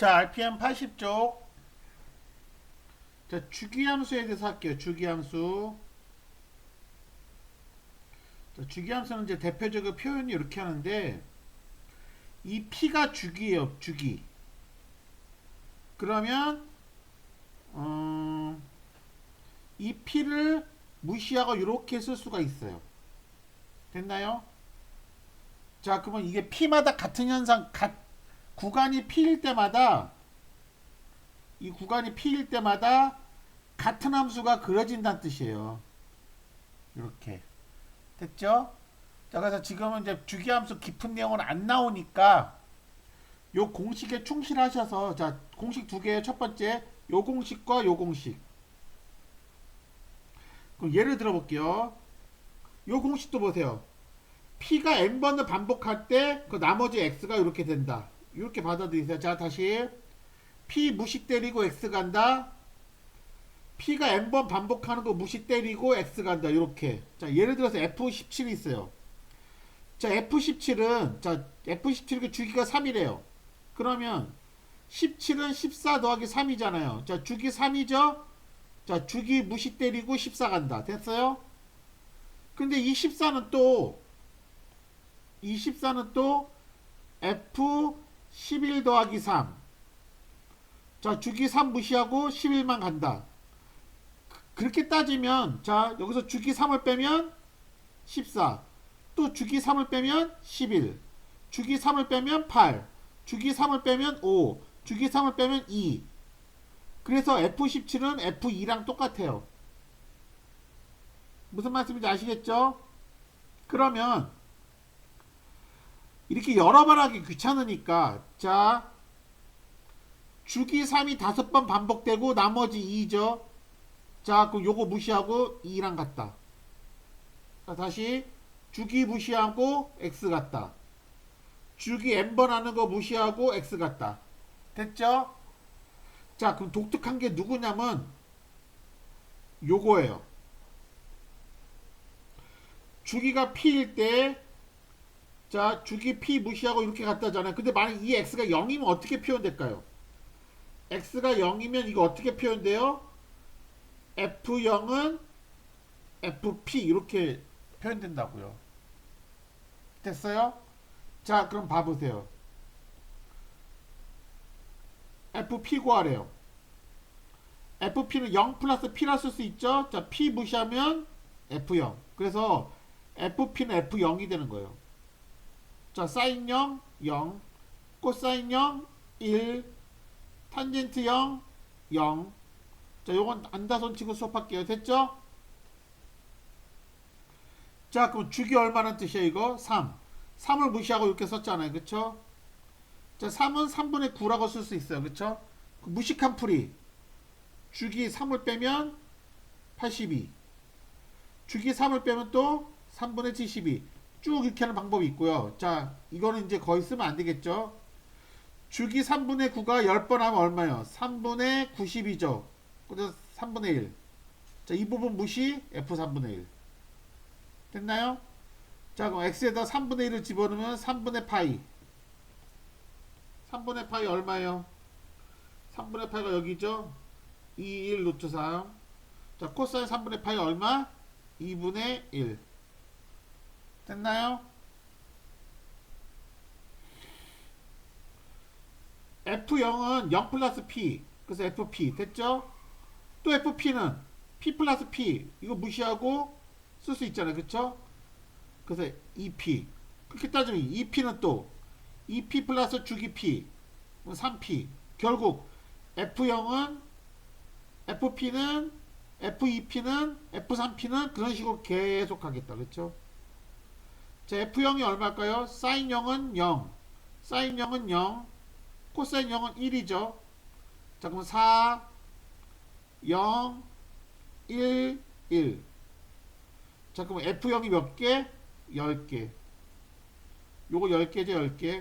자, RPM 80쪽. 자, 주기함수에 대해서 할게요. 주기함수. 자, 주기함수는 이제 대표적으로 표현이 이렇게 하는데, 이 P가 주기예요, 주기. 그러면, 어, 이 P를 무시하고 이렇게 쓸 수가 있어요. 됐나요? 자, 그러면 이게 P마다 같은 현상, 같, 구간이 P일 때마다 이 구간이 P일 때마다 같은 함수가 그려진다는 뜻이에요. 이렇게. 됐죠? 자, 그래서 지금은 이제 주기함수 깊은 내용은 안 나오니까 요 공식에 충실하셔서 자, 공식 두 개의 첫 번째 요 공식과 요 공식. 그럼 예를 들어 볼게요. 요 공식도 보세요. P가 n번을 반복할 때 그 나머지 x가 이렇게 된다. 이렇게 받아들이세요. 자, 다시 P 무시 때리고 x 간다. P가 n번 반복하는 거 무시 때리고 x 간다. 이렇게. 자, 예를 들어서 F17이 있어요. 자, F17은 자, F17 그 주기가 3이래요. 그러면 17은 14 더하기 3이잖아요. 자, 주기 3이죠? 자, 주기 무시 때리고 14 간다. 됐어요? 근데 이 14는 또 24는 또 F11 더하기 3. 자, 주기 3 무시하고 11만 간다. 그- 그렇게 따지면, 자, 여기서 주기 3을 빼면 14. 또 주기 3을 빼면 11. 주기 3을 빼면 8. 주기 3을 빼면 5. 주기 3을 빼면 2. 그래서 F17은 F2랑 똑같아요. 무슨 말씀인지 아시겠죠? 그러면 이렇게 여러 번 하기 귀찮으니까 자 주기 3이 다섯 번 반복되고 나머지 2죠. 자 그럼 요거 무시하고 2랑 같다. 자 다시 주기 무시하고 x 같다. 주기 n번 하는 거 무시하고 x 같다. 됐죠? 자 그럼 독특한 게 누구냐면 요거예요. 주기가 p일 때 자, 주기 p 무시하고 이렇게 갔다잖아요. 근데 만약 이 x가 0이면 어떻게 표현될까요? x가 0이면 이거 어떻게 표현돼요? f0은 fp 이렇게 표현된다고요. 됐어요? 자, 그럼 봐보세요. fp 구하래요. fp는 0 플러스 p라 쓸수 있죠? 자, p 무시하면 f0. 그래서 fp는 f0이 되는 거예요. 자, 사인 0, 0. 코사인 0, 1. 탄젠트 0, 0. 자, 요건 안다손 치고 수업할게요. 됐죠? 자, 그럼 주기 얼마나 뜻이에요, 이거? 3. 3을 무시하고 이렇게 썼잖아요. 그쵸? 자, 3은 3분의 9라고 쓸 수 있어요. 그쵸? 그 무식한 풀이. 주기 3을 빼면 82. 주기 3을 빼면 또 3분의 72. 쭉 이렇게 하는 방법이 있고요. 자, 이거는 이제 거의 쓰면 안 되겠죠? 주기 3분의 9가 10번 하면 얼마예요? 3분의 90이죠. 그래서 3분의 1. 자, 이 부분 무시, F 3분의 1. 됐나요? 자, 그럼 X에다 3분의 1을 집어넣으면 3분의 파이. 3분의 파이 얼마예요? 3분의 파이가 여기죠? 2, 1, 루트 3. 자, 코사인 3분의 파이 얼마? 2분의 1. 됐나요? F0은 0 플러스 P. 그래서 FP. 됐죠? 또 FP는 P 플러스 P. 이거 무시하고 쓸 수 있잖아요. 그쵸? 그래서 EP. 그렇게 따지면 EP는 또 EP 플러스 주기 P. 3P. 결국 F0은 FP는 F2P는 F3P는 그런 식으로 계속 하겠다. 그렇죠? 자, F0이 얼마일까요? 사인 0은 0. 사인 0은 0. 코사인 0은 1이죠. 자, 그럼 4 0 1 1. 자, 그럼 F0이 몇 개? 10개. 요거 10개죠, 10개.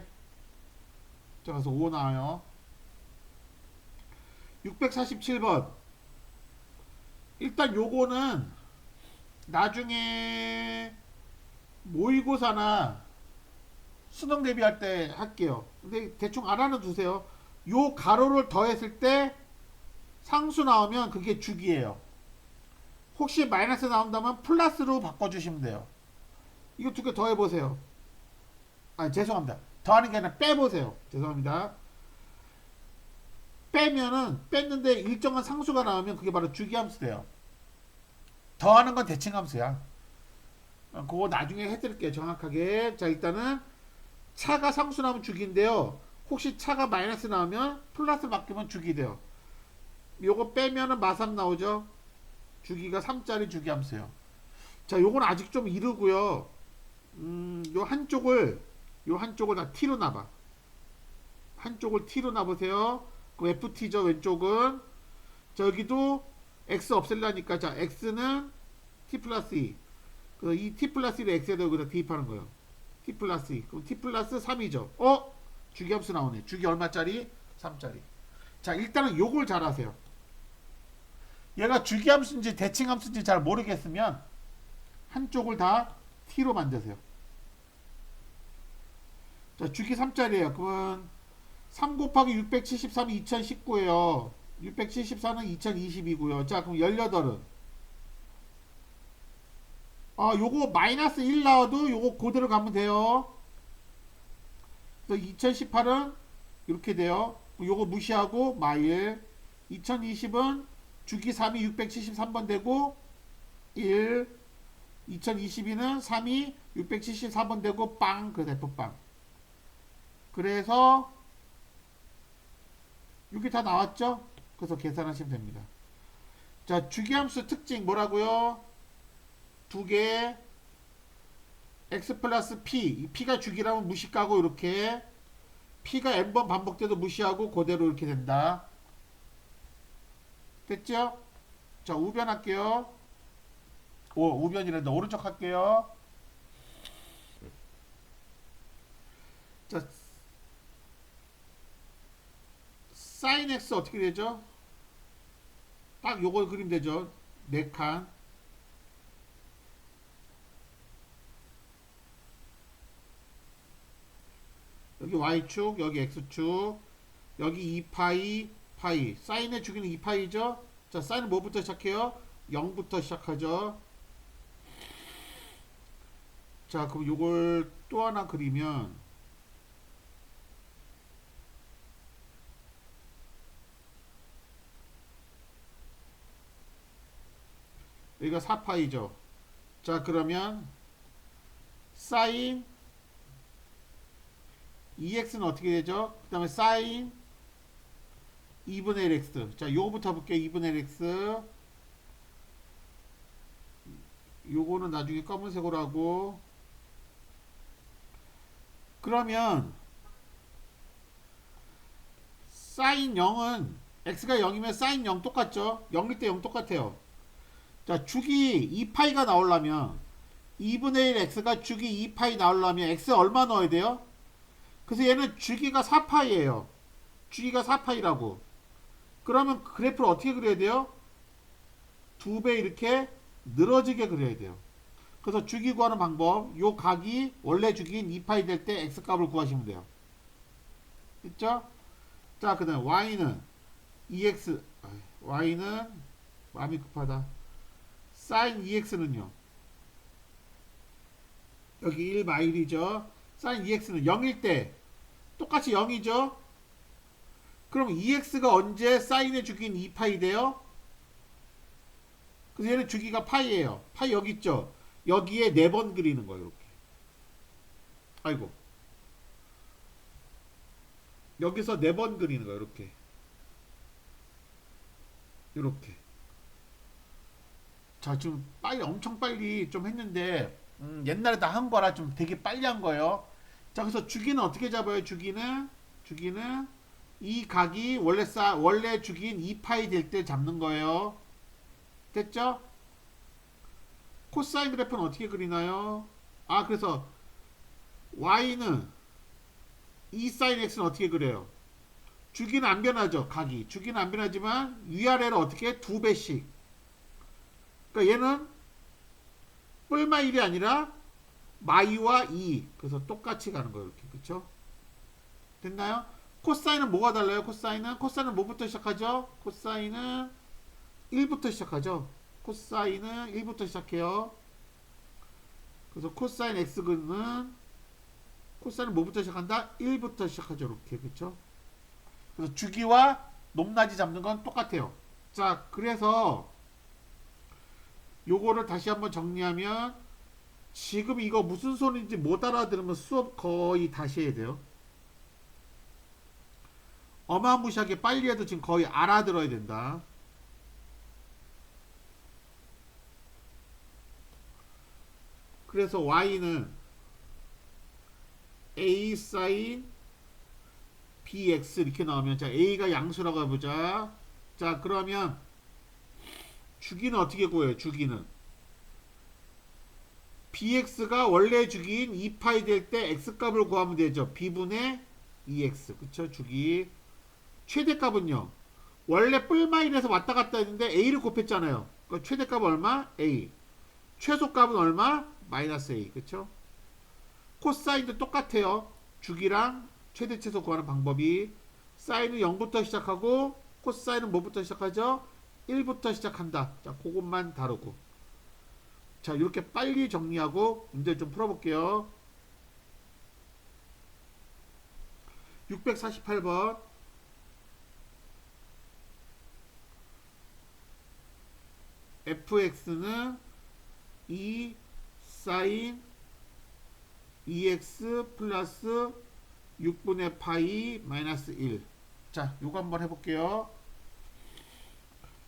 자, 그래서 5 나와요. 647번. 일단 요거는 나중에 모의고사나 수능 대비할 때 할게요. 근데 대충 알아는 두세요. 요 가로를 더했을 때 상수 나오면 그게 주기예요. 혹시 마이너스 나온다면 플러스로 바꿔주시면 돼요. 이거 두 개 더해보세요. 아 죄송합니다. 더하는 게 아니라 빼보세요. 죄송합니다. 빼면은 뺐는데 일정한 상수가 나오면 그게 바로 주기함수 돼요. 더하는 건 대칭함수야. 어, 그거 나중에 해드릴게요. 정확하게. 자 일단은 차가 상수 나오면 주기인데요. 혹시 차가 마이너스 나오면 플러스 바뀌면 주기 돼요. 요거 빼면은 마삼 나오죠. 주기가 3짜리 주기 함수예요. 자, 요건 아직 좀 이르고요. 음, 요 한쪽을 요 한쪽을 다 t로 놔봐. 한쪽을 t로 놔보세요. 그럼 ft죠 왼쪽은. 자, 여기도 x 없앨라니까 자 x는 t 플러스 2. 그래서 이 t 플러스 1을 x에다 여기다 대입하는 거예요. t 플러스 2. 그럼 t 플러스 3이죠. 어? 주기함수 나오네. 주기 얼마짜리? 3짜리. 자, 일단은 요걸 잘 하세요. 얘가 주기함수인지 대칭함수인지 잘 모르겠으면 한쪽을 다 t로 만드세요. 자, 주기 3짜리예요. 그러면 3 곱하기 673이 2019예요. 674는 2020이고요. 자, 그럼 18은 아, 요거 마이너스 1 나와도 요거 그대로 가면 돼요. 그래서 2018은 이렇게 돼요. 요거 무시하고 마일 2020은 주기 3이 673번 되고 1 2022는 3이 674번 되고 빵 그래서 F빵 그래서 여기 다 나왔죠? 그래서 계산하시면 됩니다. 자 주기함수 특징 뭐라고요? 두 개 x 플러스 p 이 p가 주기라면 무시 까고 이렇게 p가 n번 반복돼도 무시하고 그대로 이렇게 된다. 됐죠? 자, 우변 할게요. 오, 우변이란다. 오른쪽 할게요. 자, 사인 x 어떻게 되죠? 딱 요거 그림 되죠? 네 칸. 여기 y축, 여기 x축, 여기 2파이, 파이. 사인의 주기는 2파이죠? 자, 사인은 뭐부터 시작해요? 0부터 시작하죠. 자, 그럼 요걸 또 하나 그리면 여기가 4파이죠. 자, 그러면 사인 2x는 어떻게 되죠? 그 다음에 사인 2분의 1x. 자, 요거부터 볼게요. 2분의 1x. 요거는 나중에 검은색으로 하고. 그러면, 사인 0은, x가 0이면 사인 0 똑같죠? 0일 때 0 똑같아요. 자, 주기 2파이가 나오려면, 2분의 1 x가 주기 2파이 나오려면, x 얼마 넣어야 돼요? 그래서 얘는 주기가 4파이예요. 주기가 4파이라고. 그러면 그래프를 어떻게 그려야 돼요? 두 배 이렇게 늘어지게 그려야 돼요. 그래서 주기 구하는 방법, 요 각이 원래 주기인 2파이 될 때 x 값을 구하시면 돼요. 됐죠? 자, 그 다음 y는 2x, y는 마음이 급하다. sin 2x는요. 여기 1마일이죠. sin 2x는 0일 때 똑같이 0이죠. 그럼 2x가 언제 사인의 주기인 2파이 돼요? 그래서 얘는 주기가 파이예요. 파이 여기 있죠. 여기에 4번 그리는 거예요. 이렇게. 아이고. 여기서 4번 그리는 거예요. 이렇게. 이렇게. 자, 지금 빨리 엄청 빨리 좀 했는데 음, 옛날에 다 한 거라 좀 되게 빨리 한 거예요. 자, 그래서 주기는 어떻게 잡아요? 주기는 주기는 이 각이 원래 싸 원래 주기인 2파이 될 때 잡는 거예요. 됐죠? 코사인 그래프는 어떻게 그리나요? 아, 그래서 y는 2 사인 x는 어떻게 그려요? 주기는 안 변하죠. 각이. 주기는 안 변하지만 위아래로 어떻게 두 배씩. 그러니까 얘는 뿔마 1이 아니라 마이와 2. 그래서 똑같이 가는 거예요. 이렇게. 그렇죠? 됐나요? 코사인은 뭐가 달라요? 코사인은 코사인은 뭐부터 시작하죠? 코사인은 1부터 시작하죠. 코사인은 1부터 시작해요. 그래서 코사인 x근은 코사인은 뭐부터 시작한다? 1부터 시작하죠. 이렇게 그렇죠? 그래서 주기와 높낮이 잡는 건 똑같아요. 자, 그래서 요거를 다시 한번 정리하면 지금 이거 무슨 소리인지 못 알아들으면 수업 거의 다시 해야 돼요. 어마무시하게 빨리 해도 지금 거의 알아들어야 된다. 그래서 y는 a 사인 bx 이렇게 나오면 자 a가 양수라고 해보자. 자 그러면 주기는 어떻게 구해요? 주기는 bx가 원래 주기인 2파이 될 때 x값을 구하면 되죠. b분의 2x 그쵸 주기 최대값은요 원래 뿔마일에서 왔다 갔다 했는데 a를 곱했잖아요. 그 최대값 얼마? a 최소값은 얼마? 마이너스 a 그쵸? 코사인도 똑같아요. 주기랑 최대 최소 구하는 방법이 사인은 0부터 시작하고 코사인은 뭐부터 시작하죠? 1부터 시작한다. 자, 그것만 다루고. 자, 이렇게 빨리 정리하고 문제 좀 풀어볼게요. 648번. fx는 2 사인 2x 플러스 6분의 파이 마이너스 1. 자, 요거 한번 해볼게요.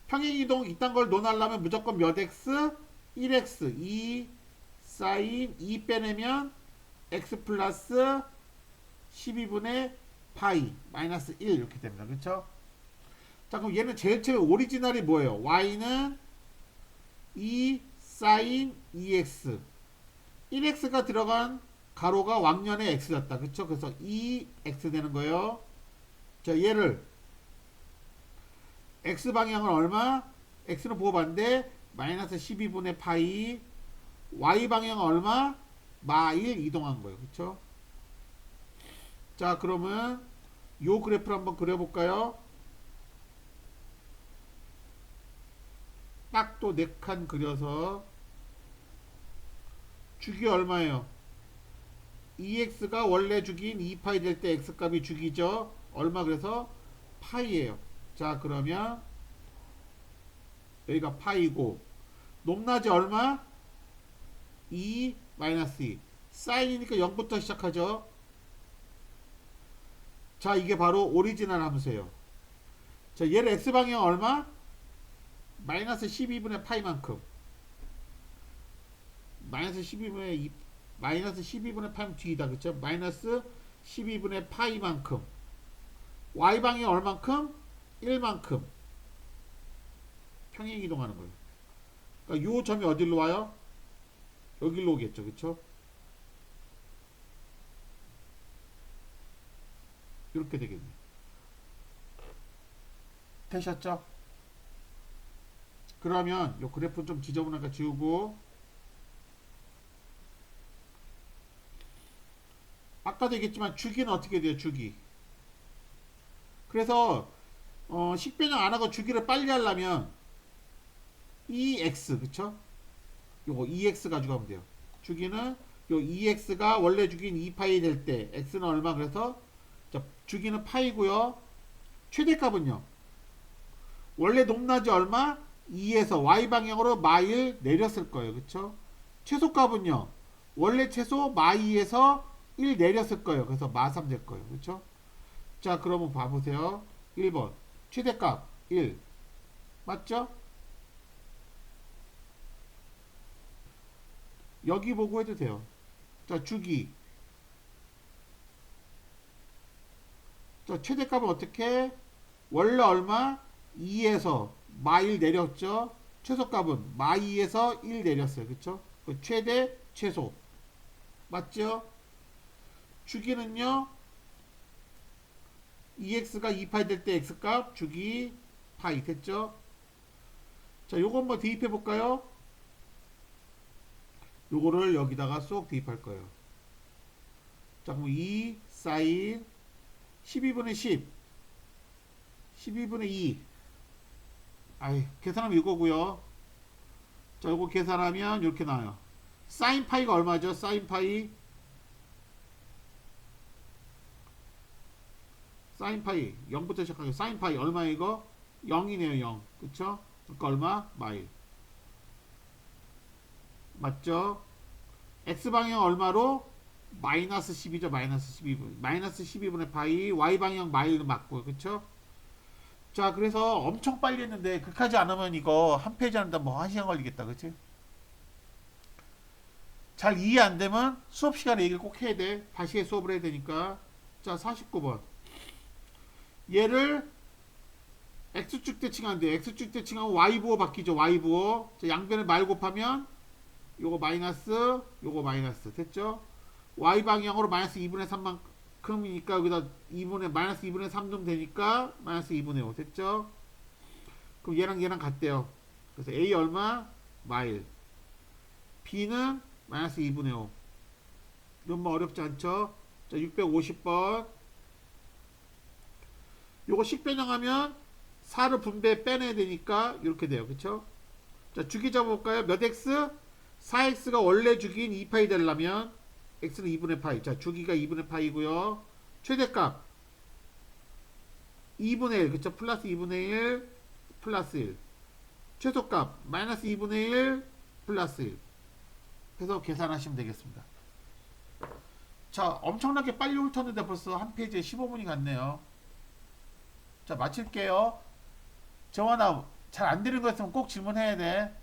평행이동 이딴 걸 논하려면 무조건 몇 x? 1x 2 사인 2 빼내면 x 플러스 12분의 파이 마이너스 1 이렇게 됩니다. 그렇죠? 자 그럼 얘는 제일 처음에 오리지널이 뭐예요? y는 2 사인 2x 1x가 들어간 가로가 왕년의 x였다. 그쵸? 그래서 2x 되는 거예요. 자, 얘를 x 방향은 얼마? x는 봤는데 마이너스 12분의 파이 y 방향은 얼마? 마일 이동한 거예요. 그쵸? 자, 그러면 요 그래프를 한번 그려 볼까요? 딱 또 네 칸 그려서 주기 얼마예요? 2x가 원래 주기인 2파이 될 때 x값이 주기죠. 얼마 그래서 파이예요. 자 그러면 여기가 파이고 높낮이 얼마? 2 마이너스 2 사인이니까 0부터 시작하죠. 자 이게 바로 오리지널 함수예요. 자 얘를 x방향 얼마? 마이너스 12분의 파이만큼 마이너스 12분의 2 마이너스 12분의 파이 뒤이다 그쵸? 마이너스 12분의 파이만큼 y방이 얼만큼? 1만큼 평행 이동하는 거예요. 그러니까 요 점이 어디로 와요? 여기로 오겠죠. 그쵸? 이렇게 되겠네. 되셨죠? 그러면 요 그래프 좀 지저분하니까 지우고 아까도 얘기했지만 주기는 어떻게 돼요? 주기. 그래서 어, 식변형 안 하고 주기를 빨리 하려면 EX 그쵸? 요거 EX 하면 돼요. 주기는 요 EX가 원래 주기인 2파이 될 때 X는 얼마 그래서 자, 주기는 파이고요. 최대값은요. 원래 높낮이 얼마? 2에서 Y 방향으로 마일 내렸을 거예요. 그쵸? 최소값은요. 원래 최소 마 2에서 1 내렸을 거예요. 그래서 마 3 될 거예요. 그렇죠? 자, 그러면 봐보세요. 1번. 최대값 1. 맞죠? 여기 보고 해도 돼요. 자, 주기. 자, 최대값은 어떻게? 원래 얼마? 2에서 마1 내렸죠? 최소값은 마2에서 1 내렸어요. 그쵸? 그 최대, 최소. 맞죠? 주기는요 2x가 2파이 될 때 x값 주기 파이 됐죠 자 요거 한번 대입해 볼까요 요거를 여기다가 쏙 대입할 거예요. 자 그럼 2 사인 12분의 10 12분의 2 아이 계산하면 이거고요. 자 이거 계산하면 이렇게 나와요. 사인 파이가 얼마죠? 사인 파이? 사인 파이. 0부터 시작하게. 사인 파이 얼마 이거? 0이네요 0 그쵸? 그러니까 얼마? 마일 맞죠? X방향 얼마로? 마이너스 10이죠 마이너스 12분. 마이너스 12분의 파이 y방향 마일 맞고요 그쵸? 자 그래서 엄청 빨리 했는데 그렇게하지 않으면 이거 한 페이지 하는데 뭐 한 시간 걸리겠다 그치? 잘 이해 안 되면 수업 시간에 얘기를 꼭 해야 돼. 다시 수업을 해야 되니까. 자 49번. 얘를 x축 대칭하면 돼. X축 대칭하면 y부호 바뀌죠 y부호. 자 양변을 말 곱하면 요거 마이너스 요거 마이너스. 됐죠? y 방향으로 마이너스 2분의 3만큼이니까 여기다 2분의 마이너스 2분의 3 넣으면 되니까 마이너스 2분의 5 됐죠? 그럼 얘랑 얘랑 같대요. 그래서 a 얼마? 마일. B는 마이너스 2분의 5 이건 뭐 어렵지 않죠? 자 650번. 요거 식변형하면 4를 분배 빼내야 되니까 이렇게 돼요. 그쵸? 자 주기 잡아볼까요? 몇 x 4x가 원래 주기인 2파이 되려면 x는 2분의 파이. 자, 주기가 2분의 파이고요. 최대값 2분의 1. 그쵸? 플러스 2분의 1 플러스 1. 최소값 마이너스 2분의 1 플러스 1. 해서 계산하시면 되겠습니다. 자, 엄청나게 빨리 훑었는데 벌써 한 페이지에 15분이 갔네요. 자, 마칠게요. 정원아, 잘 안 되는 거 있으면 꼭 질문해야 돼.